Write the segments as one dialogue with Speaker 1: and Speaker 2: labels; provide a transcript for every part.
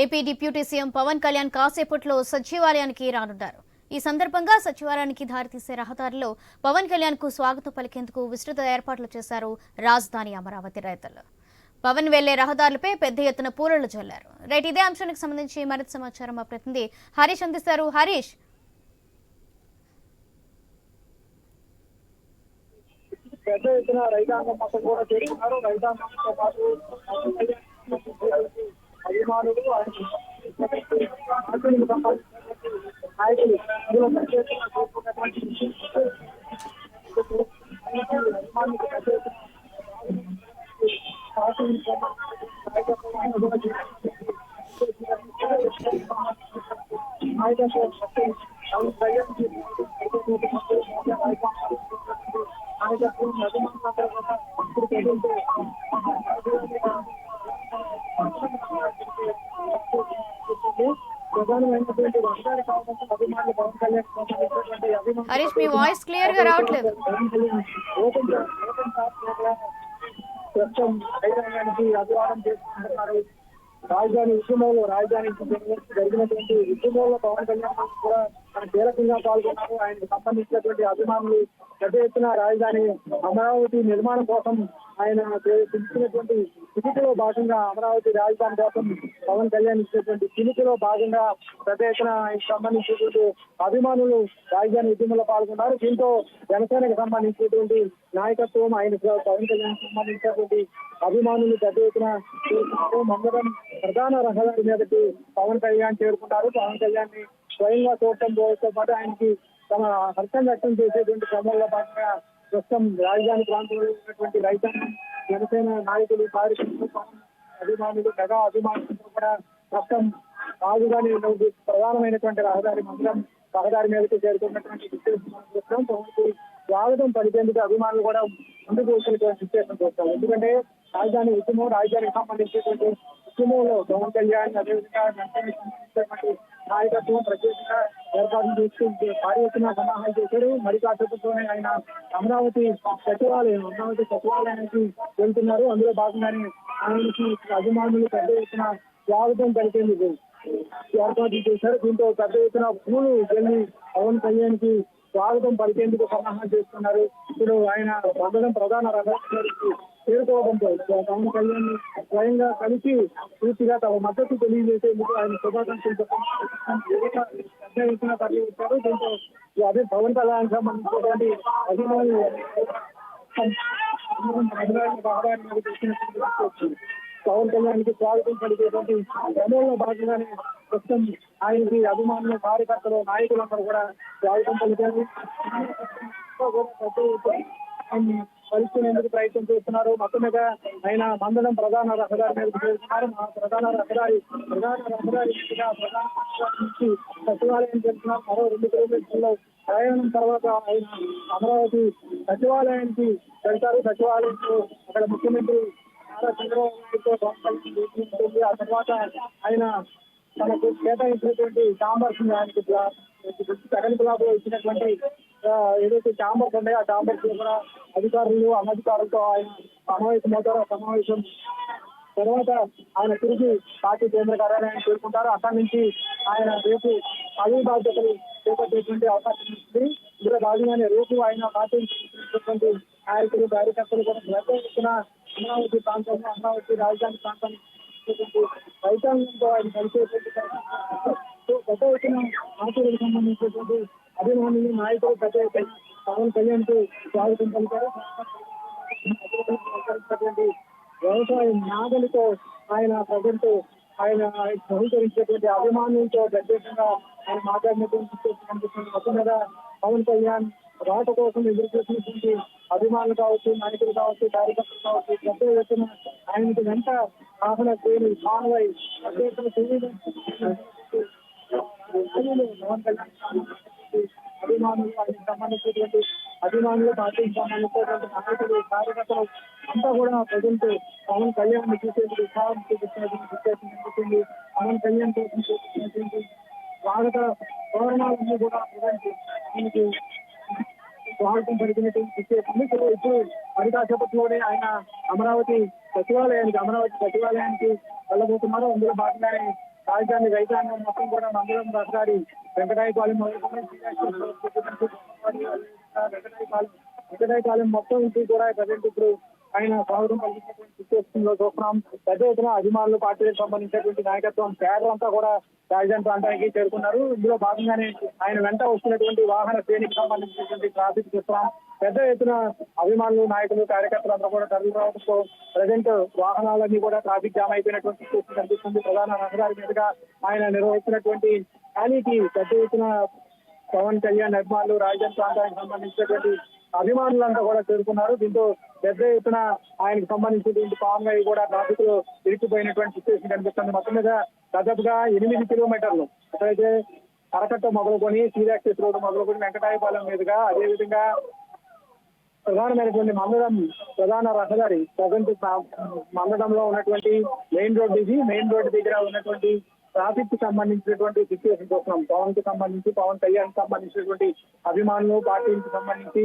Speaker 1: AP deputy CM Pawan Kalyan కాసేపట్లో సచివాలయానికి రానున్నారు. ఈ సందర్భంగా సచివాలయానికి దారితీసే రహదారిలో పవన్ కళ్యాణ్కు స్వాగతం పలికేందుకు విస్తృత ఏర్పాట్లు చేశారు రాజధాని అమరావతి రైతులు. పవన్ వెళ్ళే రహదారులపై పెద్ద ఎత్తున పూలలు చల్లారు రైట్ ఇదే అంశానికి సంబంధించి మరింత సమాచారం మా ప్రతినిధి హరీష్ అందిస్తారు. హరీష్.
Speaker 2: పెద్ద ఎత్తున రైతాంగం మొత్తం కూడా చేరుకున్నారు. రైతాంగంతో పాటు అభిమానులు ఆయన పార్టీలకు సంబంధించినటువంటి నాయకులు ఇందులో పెద్ద ఎత్తున చేరుకున్నటువంటి అభిమానులకు పెద్ద ఎత్తున పార్టీలకు సంబంధించినటువంటి నాయకత్వాన్ని కూడా నాయకత్వం నాయకత్వం అభిమానులందరూ కూడా ఇప్పుడు ప్రజలతో ప్రధానమైనటువంటి వర్షాలు కావడంతో అభిమానులు పవన్ కళ్యాణ్ సంబంధించినటువంటి అభిమానులు
Speaker 1: హరీష్ మీ వాయిస్ క్లియర్గా రావట్లేదు.
Speaker 2: చేసుకుంటున్నారు రాజధాని ఉద్యమంలో రాజధాని జరిగినటువంటి ఉద్యమంలో పవన్ కళ్యాణ్ కూడా తన కీలకంగా పాల్గొన్నారు. ఆయనకు సంబంధించినటువంటి అభిమానులు పెద్ద ఎత్తున రాజధాని అమరావతి నిర్మాణం కోసం ఆయన పిలిచినటువంటి పిలుపులో భాగంగా అమరావతి రాజధాని కోసం పవన్ కళ్యాణ్ ఇచ్చినటువంటి పిలుపులో భాగంగా పెద్ద ఎత్తున ఆయనకు సంబంధించినటువంటి అభిమానులు రాజధాని ఉద్యమంలో పాల్గొన్నారు. దీంతో జనసేనకు సంబంధించినటువంటి నాయకత్వం ఆయన పవన్ కళ్యాణ్ సంబంధించినటువంటి అభిమానులు పెద్ద ఎత్తున మంగళం ప్రధాన రహదారి మీదకి పవన్ కళ్యాణ్ చేరుకున్నారు. పవన్ కళ్యాణ్ని స్వయంగా చూడటం పాటు ఆయనకి తమ హర్షం వ్యక్తం చేసేటువంటి క్రమంలో భాగంగా ప్రస్తుతం రాజధాని ప్రాంతంలో ఉన్నటువంటి రైతాంగం జనసేన నాయకులు కార్యకర్తలు అభిమానులు మెగా అభిమానులు కూడా ప్రస్తుతం రాజధాని ప్రధానమైనటువంటి రహదారి మందిరం రహదారి మీదకి చేరుకున్నటువంటి విశేషం పవన్కి స్వాగతం పలికేందుకు అభిమానులు కూడా ముందుకు వచ్చినటువంటి విశేషం చూస్తాం ఎందుకంటే రాజధాని ఉద్యమం రాజధానికి సంబంధించినటువంటి ఉద్యమంలో పవన్ కళ్యాణ్ అదేవిధంగా నాయకత్వం ప్రత్యేకంగా ఏర్పాటు చేసుకుంటే భారీ సమాహాలు చేశారు. మరి కాసేపట్లోనే ఆయన అమరావతి సచివాలయం అమరావతి సచివాలయానికి వెళ్తున్నారు. అందులో భాగంగానే ఆయనకి అభిమానులు పెద్ద ఎత్తున స్వాగతం పలికేందుకు ఏర్పాటు చేశారు. దీంతో పెద్ద ఎత్తున పూలు వెళ్ళి పవన్ కళ్యాణ్కి స్వాగతం పలికేందుకు సమాహం చేస్తున్నారు. ఇప్పుడు ఆయన మండలం ప్రధాన రహదారికి చేరుకోవడంతో పవన్ కళ్యాణ్ స్వయంగా కలిసి పూర్తిగా తమ మద్దతు తెలియజేసేందుకు ఆయన శుభాకాంక్షలు చెప్పడం దీంతో అదే పవన్ కళ్యాణ్ సంబంధించినటువంటి అభిమానులు పవన్ కళ్యాణ్కి స్వాగతం పలికేటువంటి క్రమంలో భాగంగానే ప్రస్తుతం ఆయనకి అభిమానులు కార్యకర్తలు నాయకులందరూ కూడా స్వాగతం పలికారు. కలుసుకునేందుకు ప్రయత్నం చేస్తున్నారు. మొత్తం మీద ఆయన మందడం ప్రధాన రహదారి మీద చేస్తున్నారు. మా ప్రధాన రహదారి ప్రధాన రహదారి ప్రధాన నుంచి సచివాలయం చేస్తున్నారు మరో రెండు కిలోమీటర్ల ప్రయాణం తర్వాత ఆయన అమరావతి సచివాలయానికి వెళ్తారు. సచివాలయంలో అక్కడ ముఖ్యమంత్రి నారా చంద్రబాబు నాయుడుతో పవన్ ఉంటుంది. ఆ తర్వాత ఆయన తనకు కేటాయించినటువంటి ఛాంబర్స్ ఆయనకి సెకండ్ బ్లాక్లో ఇచ్చినటువంటి ఏదైతే ఛాంబర్స్ ఉన్నాయో ఆ ఛాంబర్స్లో కూడా అధికారులు అనధికారులతో ఆయన సమావేశమవుతారు ఆ సమావేశం తర్వాత ఆయన తిరిగి పార్టీ కేంద్ర కార్యాలయాన్ని చేరుకుంటారు. అక్కడి నుంచి ఆయన రేపు పదవి బాధ్యతలు చేపట్టేటువంటి అవకాశం ఉంది. ఇందులో భాగంగానే రేపు ఆయన పార్టీ నాయకులు కార్యకర్తలు కూడా పెద్ద అమరావతి ప్రాంతంలో అమరావతి రాజధాని ప్రాంతాన్ని రైతాంగంతో ఆయన కలిసేటువంటి సో పెద్ద ఎత్తున పార్టీలకు సంబంధించినటువంటి అభిమానులు నాయకులు ప్రతి ఒక్క పవన్ కళ్యాణ్కు స్వాగతం పలికారు. వ్యవసాయ నాగలితో ఆయన ప్రజెంట్ ఆయన సహకరించేటువంటి అభిమానులతో ప్రత్యేకంగా ఆయన మాట్లాడినటువంటి మొత్తం మీద పవన్ కళ్యాణ్ రాట కోసం ఎదురు చూసినటువంటి అభిమానులు కావచ్చు నాయకులు కావచ్చు కార్యకర్తలు కావచ్చు పెద్ద ఎత్తున ఆయనకి వెంట ఆహ్ల పేరు మానవై పెద్ద ఎత్తున పవన్ కళ్యాణ్ అభిమానులు ఆయనకు సంబంధించినటువంటి అభిమానులు పార్టీకి సంబంధించినటువంటి నాయకులు కార్యకర్తలు అంతా కూడా ప్రజెంట్ పవన్ కళ్యాణ్ చూసేందుకు ఉత్సాహం చూపిస్తున్నటువంటి విశేషం కనిపిస్తుంది పవన్ కళ్యాణ్ కోసం చూపిస్తున్నటువంటి స్వాగత గౌరవాలన్నీ కూడా ప్రజలకు దీనికి స్వాగతం పలికినటువంటి విశేషం ఇప్పుడు ఇప్పుడు అధికాసేపట్లోనే ఆయన అమరావతి సచివాలయానికి అమరావతి సచివాలయానికి వెళ్ళబోతున్నారు అందులో భాగంగానే రాజధాని రైతాంగం మొత్తం కూడా మండలం రహదారి వెంకటాయపాలెం వెంకటాయపాలెం వెంకటాయపాలెం మొత్తం ఇంటి కూడా ప్రజెంట్ ఇప్పుడు ఆయన స్వాగతం పలికినటువంటి చేస్తుందో చూస్తున్నాం పెద్ద ఎత్తున అభిమానులు పార్టీకి సంబంధించినటువంటి నాయకత్వం కేడర్ అంతా కూడా రాజధాని ప్రాంతానికి చేరుకున్నారు. ఇందులో భాగంగానే ఆయన వెంట వస్తున్నటువంటి వాహన శ్రేణికి సంబంధించినటువంటి ట్రాఫిక్ చూస్తున్నాం పెద్ద ఎత్తున అభిమానులు నాయకులు కార్యకర్తలు అందరూ కూడా తరలి రావడంతో ప్రజెంట్ వాహనాలన్నీ కూడా ట్రాఫిక్ జామ్ అయిపోయినటువంటి సిచ్యువేషన్ కనిపిస్తుంది. ప్రధాన రహదారి మీదుగా ఆయన నిర్వహిస్తున్నటువంటి ర్యాలీకి పెద్ద ఎత్తున పవన్ కళ్యాణ్ అభిమానులు రాజధాని ప్రాంతానికి సంబంధించినటువంటి అభిమానులంతా కూడా చేరుకున్నారు. దీంతో పెద్ద ఎత్తున ఆయనకు సంబంధించినటువంటి పవన్ గారి కూడా ట్రాఫిక్లో ఇరికిపోయినటువంటి సిచ్యువేషన్ కనిపిస్తుంది. మొత్తం మీద దాదాపుగా ఎనిమిది కిలోమీటర్లు. అక్కడైతే అరకట్ట మొదలుకొని సీరాక్సెస్ రోడ్డు మొదలుకొని వెంకటాయపాలెం మీదుగా అదేవిధంగా ప్రధానమైనటువంటి మందడం ప్రధాన రహదారి ప్రజెంట్ మందడంలో ఉన్నటువంటి మెయిన్ రోడ్ ఇది. మెయిన్ రోడ్ దగ్గర ఉన్నటువంటి ట్రాఫిక్కి సంబంధించినటువంటి సిచ్యువేషన్ చూస్తున్నాం పవన్కి సంబంధించి పవన్ కళ్యాణ్కి సంబంధించినటువంటి అభిమానులు పార్టీకి సంబంధించి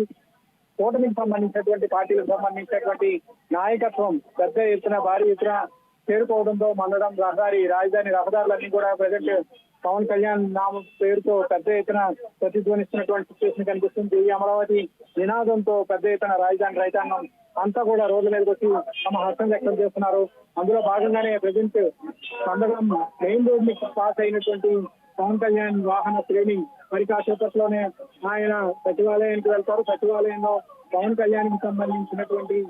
Speaker 2: కూటమికి సంబంధించినటువంటి పార్టీలకు సంబంధించినటువంటి నాయకత్వం పెద్ద ఎత్తున భారీ ఎత్తున చేరుకోవడంతో మండడం రహదారి రాజధాని రహదారులన్నీ కూడా ప్రజెంట్ పవన్ కళ్యాణ్ నామ పేరుతో పెద్ద ఎత్తున ప్రతిధ్వనిస్తున్నటువంటి సిచ్యువేషన్ కనిపిస్తుంది. ఈ అమరావతి నినాదంతో పెద్ద ఎత్తున రాజధాని రైతాంగం అంతా కూడా రోడ్ల మీదకి వచ్చి తమ హర్షం వ్యక్తం చేస్తున్నారు. అందులో భాగంగానే ప్రజెంట్ మండలం మెయిన్ రోడ్ని పాస్ అయినటువంటి పవన్ కళ్యాణ్ వాహన శ్రేణి మరి కాసేపట్లోనే ఆయన సచివాలయానికి వెళ్తారు. సచివాలయంలో పవన్ కళ్యాణ్కి సంబంధించినటువంటి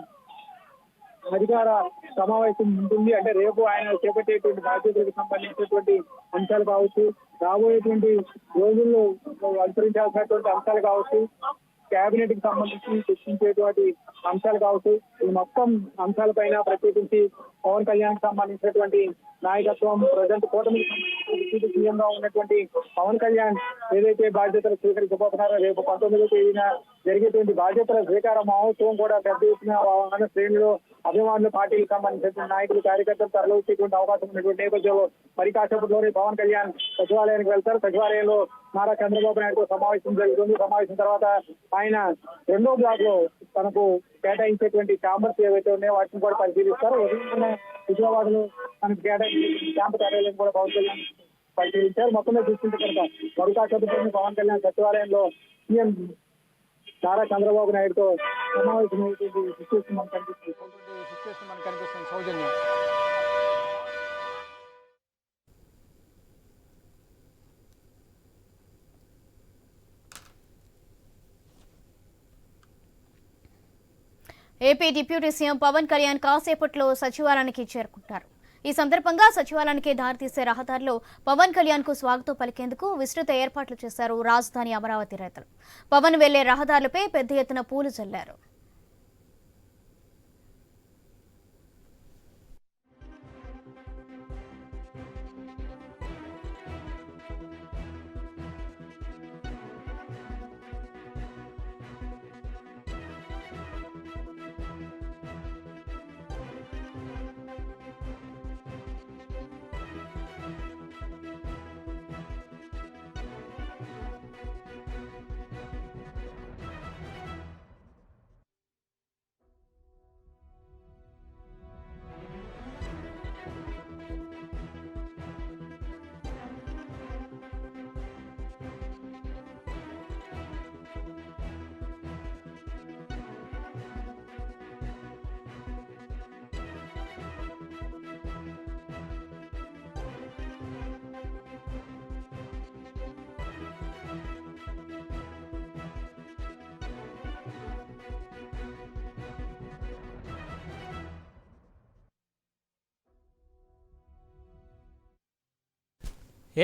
Speaker 2: అధికార సమావేశం ఉంటుంది. అంటే రేపు ఆయన చేపట్టేటువంటి బాధ్యతలకు సంబంధించినటువంటి అంశాలు కావచ్చు. రాబోయేటువంటి రోజుల్లో అనుసరించాల్సినటువంటి అంశాలు కావచ్చు. కేబినెట్కి సంబంధించి చర్చించేటువంటి అంశాలు కావచ్చు ఈ మొత్తం అంశాలపైన ప్రత్యేకించి పవన్ కళ్యాణ్ సంబంధించినటువంటి నాయకత్వం ప్రజెంట్ కూటమి డిప్యూటీ సీఎం గా ఉన్నటువంటి పవన్ కళ్యాణ్ ఏదైతే బాధ్యతలు స్వీకరించబోతున్నారో రేపు పంతొమ్మిదో తేదీన జరిగేటువంటి బాధ్యతల స్వీకార మహోత్సవం కూడా పెద్ద ఎత్తున శ్రేణిలో అభిమానులు పార్టీలు సంబంధించిన నాయకులు కార్యకర్తలు తరలించేటువంటి అవకాశం ఉన్నటువంటి నేపథ్యంలో మరి కాసేపట్లోనే పవన్ కళ్యాణ్ సచివాలయానికి వెళ్తారు. సచివాలయంలో నారా చంద్రబాబు నాయుడుతో సమావేశం జరుగుతుంది. సమావేశం తర్వాత ఆయన రెండో బ్లాక్లో తనకు కేటాయించేటువంటి ఛాంబర్స్ ఏవైతే ఉన్నాయో వాటిని కూడా పరిశీలిస్తారు. ఉదయం హైదరాబాద్లో తనకు కేటాయించే క్యాంప్ కార్యాలయం కూడా పవన్ కళ్యాణ్ పరిశీలించారు. మొత్తం మీద చూస్తుంటే కనుక మరి కాసేపట్లోనే పవన్ కళ్యాణ్ సచివాలయంలో సీఎం నారా చంద్రబాబు నాయుడుతో సమావేశం సిచ్యువేషన్ మనకు కనిపిస్తుంది సిచ్యువేషన్ మనకు కనిపిస్తుంది. సౌజన్యం
Speaker 1: AP deputy CM Pawan Kalyan కాసేపట్లో సచివాలయానికి చేరుకుంటారు. ఈ సందర్భంగా సచివాలయానికి దారితీసే రహదారిలో పవన్ కళ్యాణ్కు స్వాగతం పలికేందుకు విస్తృత ఏర్పాట్లు చేశారు రాజధాని అమరావతి రైతులు. పవన్ వెళ్ళే రహదారులపై పెద్ద ఎత్తున పూలు చల్లారు.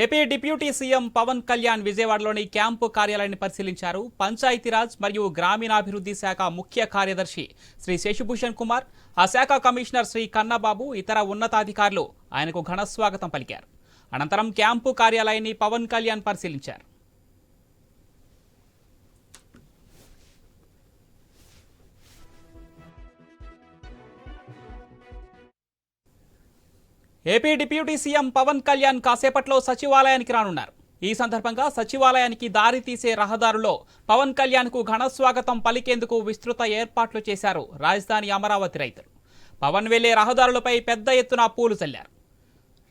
Speaker 3: AP deputy CM Pawan Kalyan విజయవాడలోని క్యాంపు కార్యాలయాన్ని పరిశీలించారు. పంచాయతీరాజ్ మరియు గ్రామీణాభివృద్ధి శాఖ ముఖ్య కార్యదర్శి శ్రీ శశిభూషణ్ కుమార్ ఆ శాఖ కమిషనర్ శ్రీ కన్నబాబు ఇతర ఉన్నతాధికారులు ఆయనకు ఘనస్వాగతం పలికారు. అనంతరం క్యాంపు కార్యాలయాన్ని పవన్ కళ్యాణ్ పరిశీలించారు. AP deputy CM Pawan Kalyan కాసేపట్లో సచివాలయానికి రానున్నారు. ఈ సందర్భంగా సచివాలయానికి దారి తీసే రహదారులో పవన్ కళ్యాణ్కు ఘన స్వాగతం పలికేందుకు విస్తృత ఏర్పాట్లు చేశారు రాజధాని అమరావతి రైతులు. పవన్ వెళ్ళే రహదారులపై పెద్ద ఎత్తున పూలు చల్లారు.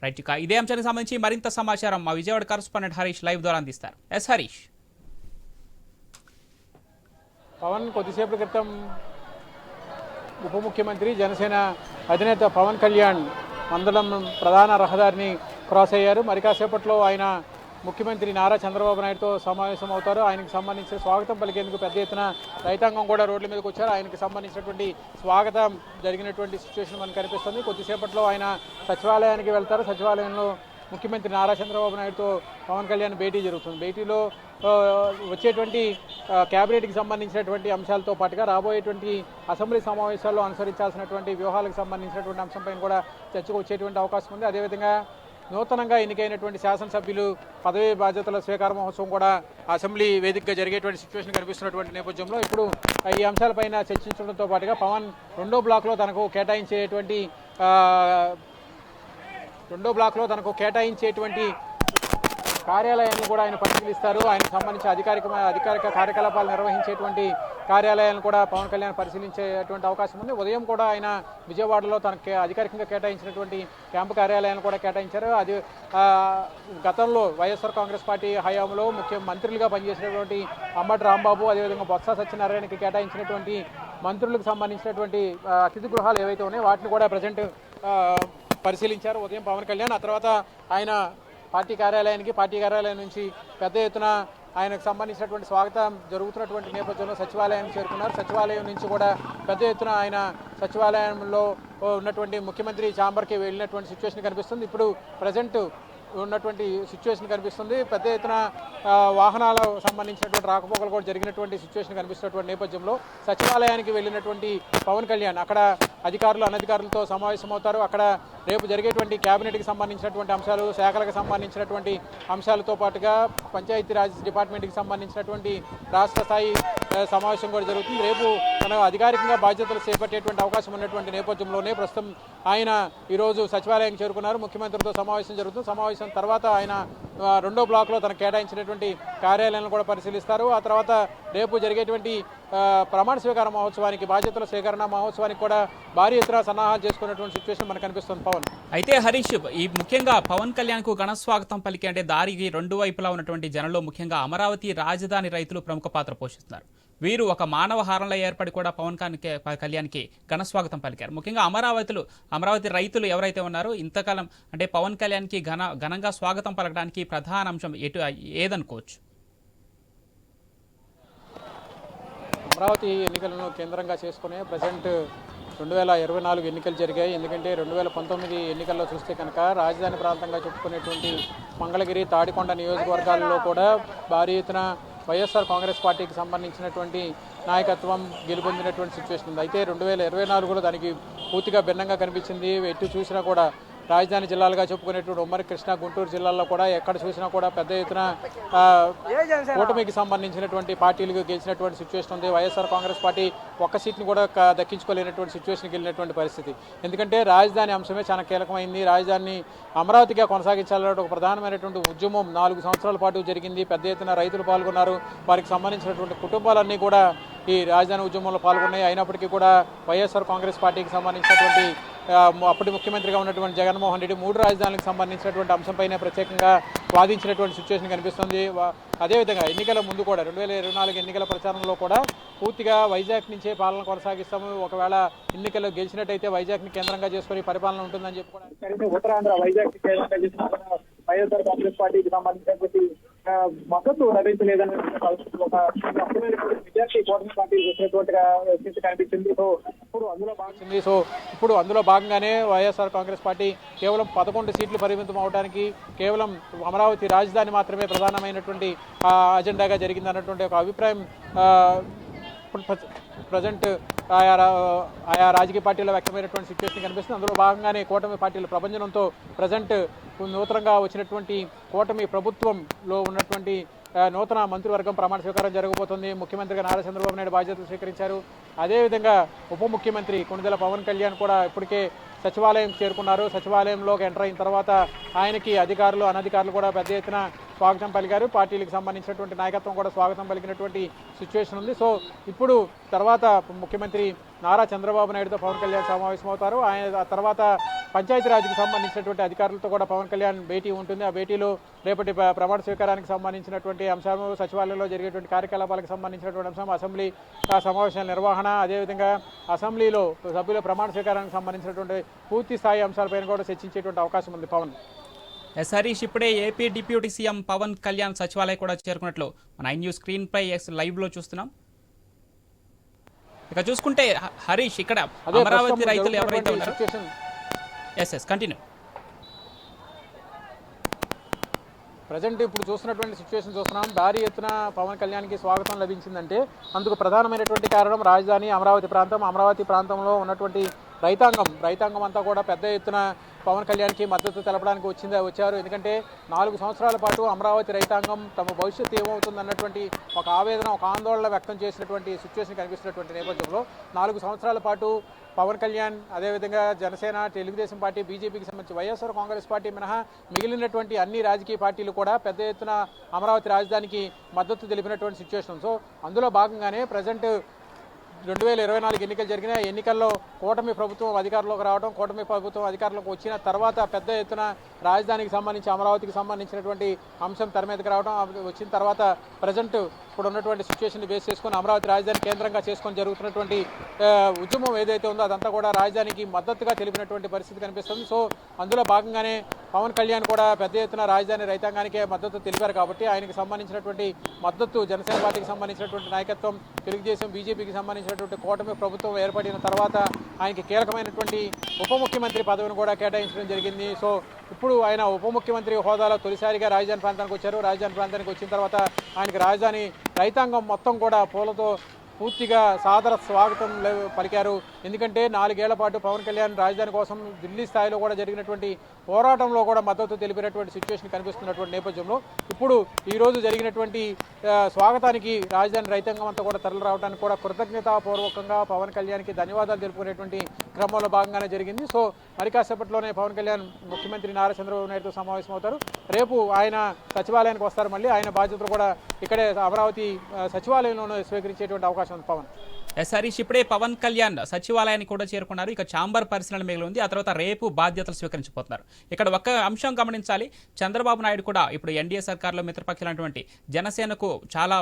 Speaker 3: రైట్ ఇదే అంశానికి సంబంధించి మరింత సమాచారం మా విజయవాడ కరస్పాండెంట్ హరీష్ లైవ్ ద్వారా అందిస్తారు. ఎస్ హరీష్.
Speaker 4: పవన్ కొద్దిసేపటి క్రితం ఉప ముఖ్యమంత్రి జనసేన అధినేత పవన్ కళ్యాణ్ మందలం ప్రధాన రహదారిని క్రాస్ అయ్యారు. మరి కాసేపట్లో ఆయన ముఖ్యమంత్రి నారా చంద్రబాబు నాయుడుతో సమావేశం అవుతారు. ఆయనకు సంబంధించిన స్వాగతం పలికేందుకు పెద్ద ఎత్తున రైతాంగం కూడా రోడ్ల మీదకి వచ్చారు. ఆయనకు సంబంధించినటువంటి స్వాగతం జరిగినటువంటి సిచ్యువేషన్ మనకు కనిపిస్తుంది. కొద్దిసేపట్లో ఆయన సచివాలయానికి వెళ్తారు. సచివాలయంలో ముఖ్యమంత్రి నారా చంద్రబాబు నాయుడుతో పవన్ కళ్యాణ్ భేటీ జరుగుతుంది. భేటీలో వచ్చేటువంటి క్యాబినెట్కి సంబంధించినటువంటి అంశాలతో పాటుగా రాబోయేటువంటి అసెంబ్లీ సమావేశాల్లో అనుసరించాల్సినటువంటి వ్యూహాలకు సంబంధించినటువంటి అంశంపైన కూడా చర్చకు వచ్చేటువంటి అవకాశం ఉంది. అదేవిధంగా నూతనంగా ఎన్నికైనటువంటి శాసనసభ్యులు పదవీ బాధ్యతల స్వీకార మహోత్సవం కూడా అసెంబ్లీ వేదికగా జరిగేటువంటి సిచ్యువేషన్ కనిపిస్తున్నటువంటి నేపథ్యంలో ఇప్పుడు ఈ అంశాలపైన చర్చించడంతో పాటుగా పవన్ రెండో బ్లాక్లో తనకు కేటాయించేటువంటి రెండో బ్లాక్లో తనకు కేటాయించేటువంటి కార్యాలయాన్ని కూడా ఆయన పరిశీలిస్తారు. ఆయనకు సంబంధించి అధికారిక అధికారిక కార్యకలాపాలు నిర్వహించేటువంటి కార్యాలయాలను కూడా పవన్ కళ్యాణ్ పరిశీలించేటువంటి అవకాశం ఉంది. ఉదయం కూడా ఆయన విజయవాడలో తనకు కే- అధికారికంగా కేటాయించినటువంటి క్యాంపు కార్యాలయాలను కూడా కేటాయించారు. అది గతంలో వైఎస్ఆర్ కాంగ్రెస్ పార్టీ హయాంలో ముఖ్యమంత్రులుగా పనిచేసినటువంటి అంబటి రాంబాబు అదేవిధంగా బొత్స సత్యనారాయణకి కేటాయించినటువంటి మంత్రులకు సంబంధించినటువంటి అతిథి గృహాలు ఏవైతే ఉన్నాయో వాటిని కూడా ప్రజెంట్ పరిశీలించారు. ఉదయం పవన్ కళ్యాణ్ ఆ తర్వాత ఆయన పార్టీ కార్యాలయానికి పార్టీ కార్యాలయం నుంచి పెద్ద ఎత్తున ఆయనకు సంబంధించినటువంటి స్వాగతం జరుగుతున్నటువంటి నేపథ్యంలో సచివాలయానికి చేరుకున్నారు. సచివాలయం నుంచి కూడా పెద్ద ఎత్తున ఆయన సచివాలయంలో ఉన్నటువంటి ముఖ్యమంత్రి ఛాంబర్కి వెళ్ళినటువంటి సిచ్యువేషన్ కనిపిస్తుంది. ఇప్పుడు ప్రజెంట్ ఉన్నటువంటి సిచ్యువేషన్ కనిపిస్తుంది. పెద్ద ఎత్తున వాహనాలకు సంబంధించినటువంటి రాకపోకలు కూడా జరిగినటువంటి సిచ్యువేషన్ కనిపిస్తున్నటువంటి నేపథ్యంలో సచివాలయానికి వెళ్ళినటువంటి పవన్ కళ్యాణ్ అక్కడ అధికారులు అనధికారులతో సమావేశమవుతారు. అక్కడ రేపు జరిగేటువంటి కేబినెట్కి సంబంధించినటువంటి అంశాలు శాఖలకు సంబంధించినటువంటి అంశాలతో పాటుగా పంచాయతీరాజ్ డిపార్ట్మెంట్కి సంబంధించినటువంటి రాష్ట్ర స్థాయి సమావేశం కూడా జరుగుతుంది. రేపు తన అధికారికంగా బాధ్యతలు చేపట్టేటువంటి అవకాశం ఉన్నటువంటి నేపథ్యంలోనే ప్రస్తుతం ఆయన ఈరోజు సచివాలయం చేరుకున్నారు. ముఖ్యమంత్రితో సమావేశం జరుగుతుంది. సమావేశం తర్వాత ఆయన రెండో బ్లాక్లో తన కేటాయించినటువంటి కార్యాలయాలను కూడా పరిశీలిస్తారు. ఆ తర్వాత రేపు జరిగేటువంటి ప్రమాణ స్వీకార మహోత్సవానికి బాధ్యతల స్వీకరణ మహోత్సవానికి కూడా భారీ ఎత్తున సన్నాహాలు చేసుకున్నటువంటి సిచ్యువేషన్ మనకు కనిపిస్తుంది పవన్.
Speaker 3: అయితే హరీష్ ఈ ముఖ్యంగా పవన్ కళ్యాణ్కు ఘన పలికి అంటే దారికి రెండు వైపులా ఉన్నటువంటి జనంలో ముఖ్యంగా అమరావతి రాజధాని రైతులు ప్రముఖ పాత్ర పోషిస్తున్నారు. వీరు ఒక మానవ హారంలో ఏర్పడి కూడా పవన్ కళ్యాణ్కి ఘన స్వాగతం పలికారు. ముఖ్యంగా అమరావతిలో అమరావతి రైతులు ఎవరైతే ఉన్నారో ఇంతకాలం అంటే పవన్ కళ్యాణ్కి ఘన ఘనంగా స్వాగతం పలకడానికి ప్రధాన అంశం ఎటు ఏదనుకోవచ్చు?
Speaker 4: అమరావతి ఎన్నికలను కేంద్రంగా చేసుకునే ప్రజెంట్ రెండు వేల ఇరవై నాలుగు ఎన్నికలు జరిగాయి. ఎందుకంటే రెండు వేల పంతొమ్మిది ఎన్నికల్లో చూస్తే కనుక రాజధాని ప్రాంతంగా చెప్పుకునేటువంటి మంగళగిరి తాడికొండ నియోజకవర్గాల్లో కూడా భారీ ఎత్తున వైఎస్ఆర్ కాంగ్రెస్ పార్టీకి సంబంధించినటువంటి నాయకత్వం గెలుపొందినటువంటి సిచ్యువేషన్ ఉంది. అయితే రెండు వేల ఇరవై నాలుగులో దానికి పూర్తిగా భిన్నంగా కనిపించింది. ఎటు చూసినా కూడా రాజధాని జిల్లాలుగా చెప్పుకునేటువంటి ఉమ్మడి కృష్ణా గుంటూరు జిల్లాల్లో కూడా ఎక్కడ చూసినా కూడా పెద్ద ఎత్తున కూటమికి సంబంధించినటువంటి పార్టీలకు గెలిచినటువంటి సిచ్యువేషన్ ఉంది. వైఎస్ఆర్ కాంగ్రెస్ పార్టీ ఒక్క సీట్ని కూడా దక్కించుకోలేనటువంటి సిచ్యువేషన్కి వెళ్ళినటువంటి పరిస్థితి. ఎందుకంటే రాజధాని అంశమే చాలా కీలకమైంది. రాజధానిని అమరావతిగా కొనసాగించాలనే ఒక ప్రధానమైనటువంటి ఉద్యమం నాలుగు సంవత్సరాల పాటు జరిగింది. పెద్ద ఎత్తున రైతులు పాల్గొన్నారు. వారికి సంబంధించినటువంటి కుటుంబాలన్నీ కూడా ఈ రాజధాని ఉద్యమంలో పాల్గొన్నాయి. అయినప్పటికీ కూడా వైఎస్ఆర్ కాంగ్రెస్ పార్టీకి సంబంధించినటువంటి అప్పటి ముఖ్యమంత్రిగా ఉన్నటువంటి జగన్మోహన్ రెడ్డి మూడు రాజధానులకు సంబంధించినటువంటి అంశంపైనే ప్రత్యేకంగా వాదించినటువంటి సిచ్యువేషన్ కనిపిస్తుంది. అదేవిధంగా ఎన్నికల ముందు కూడా రెండు వేల ఇరవై నాలుగు ఎన్నికల ప్రచారంలో కూడా పూర్తిగా వైజాగ్ నుంచే పాలన కొనసాగిస్తాము. ఒకవేళ ఎన్నికల్లో గెలిచినట్టయితే వైజాగ్ని కేంద్రంగా చేసుకుని పరిపాలన ఉంటుందని చెప్పి కూడా
Speaker 2: ఉత్తరాంధ్ర వైజాగ్ వైఎస్ఆర్ కాంగ్రెస్ పార్టీకి సంబంధించినటువంటి మద్దతు లభించలేదని ఒక విద్యార్థి కోటమి పార్టీ వచ్చినట్టుగా కనిపించింది. సో ఇప్పుడు అందులో భాగంగా
Speaker 4: సో ఇప్పుడు అందులో భాగంగానే వైఎస్ఆర్ కాంగ్రెస్ పార్టీ కేవలం పదకొండు సీట్లు పరిమితం అవడానికి కేవలం అమరావతి రాజధాని మాత్రమే ప్రధానమైనటువంటి అజెండాగా జరిగింది అన్నటువంటి ఒక అభిప్రాయం ప్రజెంట్ ఆయా ఆయా రాజకీయ పార్టీలో వ్యక్తమైనటువంటి సిచ్యువేషన్ కనిపిస్తుంది. అందులో భాగంగానే కూటమి పార్టీల ప్రభంజనంతో ప్రజెంట్ నూతనంగా వచ్చినటువంటి కూటమి ప్రభుత్వంలో ఉన్నటువంటి నూతన మంత్రివర్గం ప్రమాణ స్వీకారం జరగబోతుంది. ముఖ్యమంత్రిగా నారా చంద్రబాబు నాయుడు బాధ్యతలు స్వీకరించారు. అదేవిధంగా ఉప ముఖ్యమంత్రి కొణిదెల పవన్ కళ్యాణ్ కూడా ఇప్పటికే సచివాలయం చేరుకున్నారు. సచివాలయంలోకి ఎంటర్ అయిన తర్వాత ఆయనకి అధికారులు అనధికారులు కూడా పెద్ద ఎత్తున స్వాగతం పలికారు. పార్టీలకు సంబంధించినటువంటి నాయకత్వం కూడా స్వాగతం పలికినటువంటి సిచ్యువేషన్ ఉంది. సో ఇప్పుడు తర్వాత ముఖ్యమంత్రి నారా చంద్రబాబు నాయుడుతో పవన్ కళ్యాణ్ సమావేశం అవుతారు ఆయన ఆ తర్వాత పంచాయతీరాజ్కి సంబంధించినటువంటి అధికారులతో కూడా పవన్ కళ్యాణ్ భేటీ ఉంటుంది. ఆ భేటీలో రేపటి ప్రమాణ స్వీకారానికి సంబంధించినటువంటి అంశాలు సచివాలయంలో జరిగేటువంటి కార్యకలాపాలకు సంబంధించినటువంటి అంశం అసెంబ్లీ ఆ, సమావేశాల నిర్వహణ అదేవిధంగా అసెంబ్లీలో సభ్యుల ప్రమాణ స్వీకారానికి సంబంధించినటువంటి పూర్తి స్థాయి అంశాలపైన కూడా చర్చించేటువంటి అవకాశం ఉంది పవన్.
Speaker 3: ఎస్ హరీష్ ఇప్పుడే AP deputy CM Pawan Kalyan సచివాలయం కూడా చేరుకున్నట్లు మన ఐ న్యూస్ స్క్రీన్ పై లైవ్లో చూస్తున్నాం. ఇక చూసుకుంటే హరీష్ ఇక్కడ అమరావతి రైతులు ఎవరైతే ఉన్నారో ఎస్ ఎస్ కంటిన్యూ
Speaker 4: ప్రజెంట్ ఇప్పుడు చూస్తున్నటువంటి సిచ్యువేషన్ చూస్తున్నాం. భారీ ఎత్తున పవన్ కళ్యాణ్కి స్వాగతం లభించిందంటే అందుకు ప్రధానమైనటువంటి కారణం రాజధాని అమరావతి ప్రాంతం. అమరావతి ప్రాంతంలో ఉన్నటువంటి రైతాంగం రైతాంగం అంతా కూడా పెద్ద ఎత్తున పవన్ కళ్యాణ్కి మద్దతు తెలపడానికి వచ్చింది వచ్చారు. ఎందుకంటే నాలుగు సంవత్సరాల పాటు అమరావతి రైతాంగం తమ భవిష్యత్తు ఏమవుతుంది అన్నటువంటి ఒక ఆవేదన ఒక ఆందోళన వ్యక్తం చేసినటువంటి సిచ్యువేషన్ కనిపిస్తున్నటువంటి నేపథ్యంలో నాలుగు సంవత్సరాల పాటు పవన్ కళ్యాణ్ అదేవిధంగా జనసేన తెలుగుదేశం పార్టీ బీజేపీకి సంబంధించి వైఎస్ఆర్ కాంగ్రెస్ పార్టీ మినహా మిగిలినటువంటి అన్ని రాజకీయ పార్టీలు కూడా పెద్ద ఎత్తున అమరావతి రాజధానికి మద్దతు తెలిపినటువంటి సిచ్యువేషన్ సో అందులో భాగంగానే ప్రజెంట్ రెండు వేల ఇరవై నాలుగు ఎన్నికలు జరిగిన ఎన్నికల్లో కూటమి ప్రభుత్వం అధికారంలోకి రావడం కూటమి ప్రభుత్వం అధికారంలోకి వచ్చిన తర్వాత పెద్ద ఎత్తున రాజధానికి సంబంధించి అమరావతికి సంబంధించినటువంటి అంశం తెర మీదకి రావడం వచ్చిన తర్వాత ప్రజెంట్ ఇప్పుడు ఉన్నటువంటి సిచ్యువేషన్ బేస్ చేసుకొని అమరావతి రాజధాని కేంద్రంగా చేసుకొని జరుగుతున్నటువంటి ఉద్యమం ఏదైతే ఉందో అదంతా కూడా రాజధానికి మద్దతుగా తెలిపినటువంటి పరిస్థితి కనిపిస్తుంది. సో అందులో భాగంగానే పవన్ కళ్యాణ్ కూడా పెద్ద ఎత్తున రాజధాని రైతాంగానికే మద్దతు తెలిపారు కాబట్టి ఆయనకు సంబంధించినటువంటి మద్దతు జనసేన పార్టీకి సంబంధించినటువంటి నాయకత్వం తెలుగుదేశం బీజేపీకి సంబంధించినటువంటి కూటమి ప్రభుత్వం ఏర్పడిన తర్వాత ఆయనకి కీలకమైనటువంటి ఉప ముఖ్యమంత్రి పదవిని కూడా కేటాయించడం జరిగింది. సో ఇప్పుడు ఆయన ఉప ముఖ్యమంత్రి హోదాలో తొలిసారిగా రాజధాని ప్రాంతానికి వచ్చారు. రాజధాని ప్రాంతానికి వచ్చిన తర్వాత ఆయనకి రాజధాని రైతాంగం మొత్తం కూడా పూలతో పూర్తిగా సాదర స్వాగతం లే- పలికారు. ఎందుకంటే నాలుగేళ్ళ పాటు పవన్ కళ్యాణ్ రాజధాని కోసం ఢిల్లీ స్థాయిలో కూడా జరిగినటువంటి పోరాటంలో కూడా మద్దతు తెలిపినటువంటి సిచ్యువేషన్ కనిపిస్తున్నటువంటి నేపథ్యంలో ఇప్పుడు ఈరోజు జరిగినటువంటి స్వాగతానికి రాజధాని రైతాంగం అంతా కూడా తరలి రావడానికి కూడా కృతజ్ఞతాపూర్వకంగా పవన్ కళ్యాణ్కి ధన్యవాదాలు తెలుపుకునేటువంటి క్రమంలో భాగంగానే జరిగింది. సో మరి కాసేపట్లోనే పవన్ కళ్యాణ్ ముఖ్యమంత్రి నారా చంద్రబాబు నాయుడుతో సమావేశం అవుతారు రేపు ఆయన సచివాలయానికి వస్తారు మళ్ళీ. ఆయన బాధ్యతలు కూడా ఇక్కడే అమరావతి సచివాలయంలోనే స్వీకరించేటువంటి అవకాశం ఉంది పవన్.
Speaker 3: ఎస్ ఇప్పుడే పవన్ కళ్యాణ్ సచివాలయానికి కూడా చేరుకున్నారు. ఇక చాంబర్ పరిశీలన మిగిలి ఉంది. ఆ తర్వాత రేపు బాధ్యతలు స్వీకరించబోతున్నారు. ఇక్కడ ఒక్క అంశం గమనించాలి. చంద్రబాబు నాయుడు కూడా ఇప్పుడు ఎన్డీఏ సర్కార్లో మిత్రపక్షులైనటువంటి జనసేనకు చాలా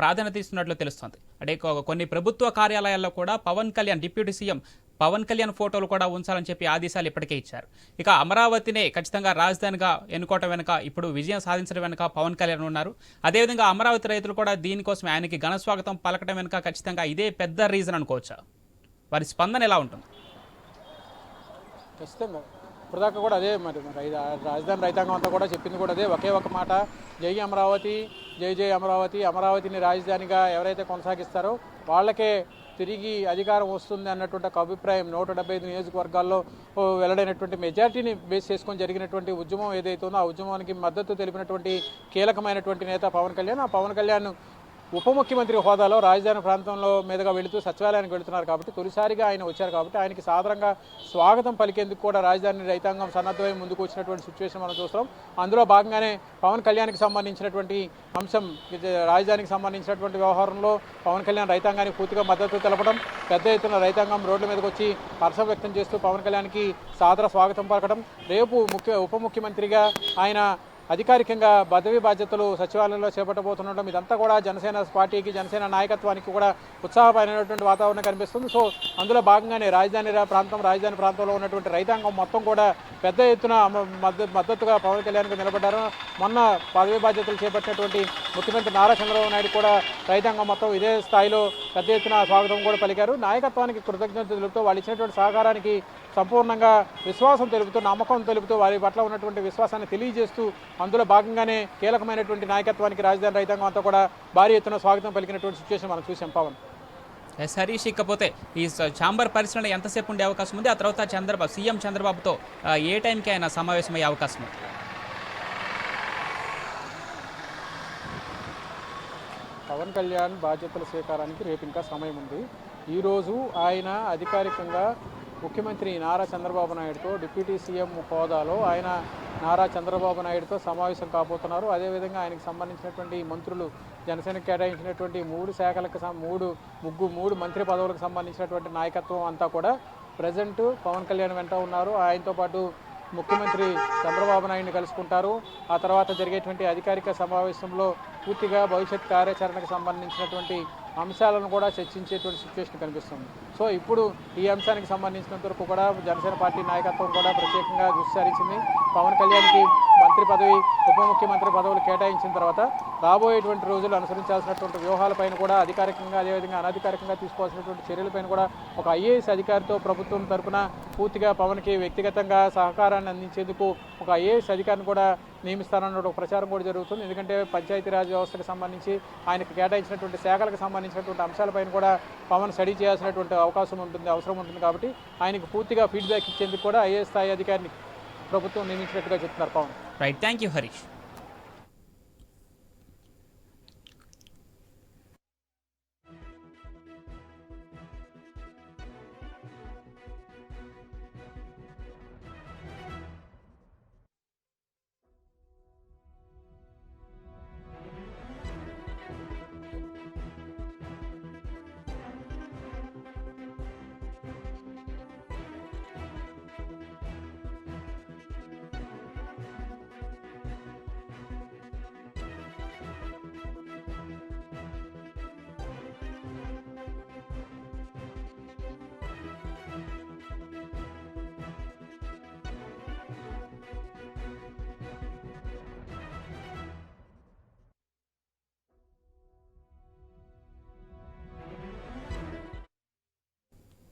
Speaker 3: ప్రాధాన్యత ఇస్తున్నట్లు తెలుస్తోంది. అంటే కొన్ని ప్రభుత్వ కార్యాలయాల్లో కూడా పవన్ కళ్యాణ్ డిప్యూటీ సీఎం పవన్ కళ్యాణ్ ఫోటోలు కూడా ఉంచాలని చెప్పి ఆదేశాలు ఇప్పటికే ఇచ్చారు. ఇక అమరావతినే ఖచ్చితంగా రాజధానిగా ఎన్నుకోవటం వెనుక ఇప్పుడు విజయం సాధించడం వెనుక పవన్ కళ్యాణ్ ఉన్నారు. అదేవిధంగా అమరావతి రైతులు కూడా దీనికోసం ఆయనకి ఘన స్వాగతం పలకటం వెనుక ఖచ్చితంగా ఇదే పెద్ద రీజన్ అనుకోవచ్చా? వారి స్పందన ఎలా ఉంటుంది?
Speaker 4: ఖచ్చితంగా. ఇప్పటిదాకా కూడా అదే మరి రాజధాని రైతాంగం అంతా కూడా చెప్పింది కూడా అదే. ఒకే ఒక మాట. జై అమరావతి జై జై అమరావతి. అమరావతిని రాజధానిగా ఎవరైతే కొనసాగిస్తారో వాళ్ళకే తిరిగి అధికారం వస్తుంది అన్నటువంటి ఒక అభిప్రాయం నూట డెబ్బై ఐదు నియోజకవర్గాల్లో వెల్లడైనటువంటి మెజార్టీని బేస్ చేసుకొని జరిగినటువంటి ఉద్యమం ఏదైతే ఉందో ఆ ఉద్యమానికి మద్దతు తెలిపినటువంటి కీలకమైనటువంటి నేత పవన్ కళ్యాణ్. ఆ పవన్ కళ్యాణ్ ఉప ముఖ్యమంత్రి హోదాలో రాజధాని ప్రాంతంలో మీదుగా వెళుతూ సచివాలయానికి వెళుతున్నారు కాబట్టి తొలిసారిగా ఆయన వచ్చారు కాబట్టి ఆయనకి సాధారణంగా స్వాగతం పలికేందుకు కూడా రాజధాని రైతాంగం సన్నద్ధమై ముందుకు వచ్చినటువంటి సిచ్యువేషన్ మనం చూస్తాం అందులో భాగంగానే పవన్ కళ్యాణ్కి సంబంధించినటువంటి అంశం ఇది రాజధానికి సంబంధించినటువంటి వ్యవహారంలో పవన్ కళ్యాణ్ రైతాంగానికి పూర్తిగా మద్దతు తెలపడం పెద్ద ఎత్తున రైతాంగం రోడ్ల మీదకి వచ్చి హర్షం వ్యక్తం చేస్తూ పవన్ కళ్యాణ్కి సాదర స్వాగతం పలకడం రేపు ముఖ్య ఉప ముఖ్యమంత్రిగా ఆయన అధికారికంగా పదవి బాధ్యతలు సచివాలయంలో చేపట్టబోతుండడం ఇదంతా కూడా జనసేన పార్టీకి జనసేన నాయకత్వానికి కూడా ఉత్సాహమైనటువంటి వాతావరణం కనిపిస్తుంది. సో అందులో భాగంగానే రాజధాని రా- ప్రాంతం రాజధాని ప్రాంతంలో ఉన్నటువంటి రైతాంగం మొత్తం కూడా పెద్ద ఎత్తున మద్ద- మద్దతుగా పవన్ కళ్యాణ్కు నిలబడ్డారు. మొన్న పదవి బాధ్యతలు చేపట్టినటువంటి ముఖ్యమంత్రి నారా చంద్రబాబు నాయుడు కూడా రైతాంగం మొత్తం ఇదే స్థాయిలో పెద్ద ఎత్తున స్వాగతం కూడా పలికారు. నాయకత్వానికి కృతజ్ఞతలు తెలుపుతూ వాళ్ళు ఇచ్చినటువంటి సహకారానికి సంపూర్ణంగా విశ్వాసం తెలుపుతూ నమ్మకం తెలుపుతూ వారి పట్ల ఉన్నటువంటి విశ్వాసాన్ని తెలియజేస్తూ అందులో భాగంగానే కీలకమైనటువంటి నాయకత్వానికి రాజధాని రైతాంగం అంతా కూడా భారీ ఎత్తున స్వాగతం పలికినటువంటి సిచ్యువేషన్ మనం చూసాం పవన్
Speaker 3: హరీష్ ఇకపోతే ఈ ఛాంబర్ పరిశీలన ఎంతసేపు ఉండే అవకాశం ఉంది? ఆ తర్వాత చంద్రబాబు సీఎం చంద్రబాబుతో ఏ టైంకి ఆయన సమావేశమయ్యే అవకాశం ఉంది?
Speaker 4: పవన్ కళ్యాణ్ బాధ్యతల స్వీకారానికి రేపు ఇంకా సమయం ఉంది. ఈరోజు ఆయన అధికారికంగా ముఖ్యమంత్రి నారా చంద్రబాబు నాయుడుతో డిప్యూటీ సీఎం హోదాలో ఆయన నారా చంద్రబాబు నాయుడుతో సమావేశం కాబోతున్నారు. అదేవిధంగా ఆయనకు సంబంధించినటువంటి మంత్రులు జనసేనకు కేటాయించినటువంటి మూడు శాఖలకు మూడు ముగ్గు మూడు మంత్రి పదవులకు సంబంధించినటువంటి నాయకత్వం అంతా కూడా ప్రజెంట్ పవన్ కళ్యాణ్ వెంట ఉన్నారు. ఆయనతో పాటు ముఖ్యమంత్రి చంద్రబాబు నాయుడిని కలుసుకుంటారు. ఆ తర్వాత జరిగేటువంటి అధికారిక సమావేశంలో పూర్తిగా భవిష్యత్ కార్యాచరణకు సంబంధించినటువంటి అంశాలను కూడా చర్చించేటువంటి సిచ్యువేషన్ కనిపిస్తుంది. సో ఇప్పుడు ఈ అంశానికి సంబంధించినంత వరకు కూడా జనసేన పార్టీ నాయకత్వం కూడా ప్రత్యేకంగా దృష్టి సారించింది పవన్ కళ్యాణ్కి మంత్రి పదవి ఉప ముఖ్యమంత్రి పదవులు కేటాయించిన తర్వాత రాబోయేటువంటి రోజులు అనుసరించాల్సినటువంటి వ్యూహాలపైన కూడా అధికారికంగా అదేవిధంగా అనధికారికంగా తీసుకోవాల్సినటువంటి చర్యలపైన కూడా ఒక ఐఏఎస్ అధికారితో ప్రభుత్వం తరఫున పూర్తిగా పవన్కి వ్యక్తిగతంగా సహకారాన్ని అందించేందుకు ఒక ఐఏఎస్ అధికారిని కూడా నియమిస్తారన్న ఒక ప్రచారం కూడా జరుగుతుంది. ఎందుకంటే పంచాయతీరాజ్ వ్యవస్థకు సంబంధించి ఆయనకు కేటాయించినటువంటి శాఖలకు సంబంధించినటువంటి అంశాలపైన కూడా పవన్ స్టడీ చేయాల్సినటువంటి అవకాశం ఉంటుంది అవసరం ఉంటుంది కాబట్టి ఆయనకు పూర్తిగా ఫీడ్బ్యాక్ ఇచ్చేందుకు కూడా ఐఏఎస్ స్థాయి అధికారిని ప్రభుత్వం నియమించినట్టుగా చెప్తున్నారు Pawan.
Speaker 3: Right thank you Harish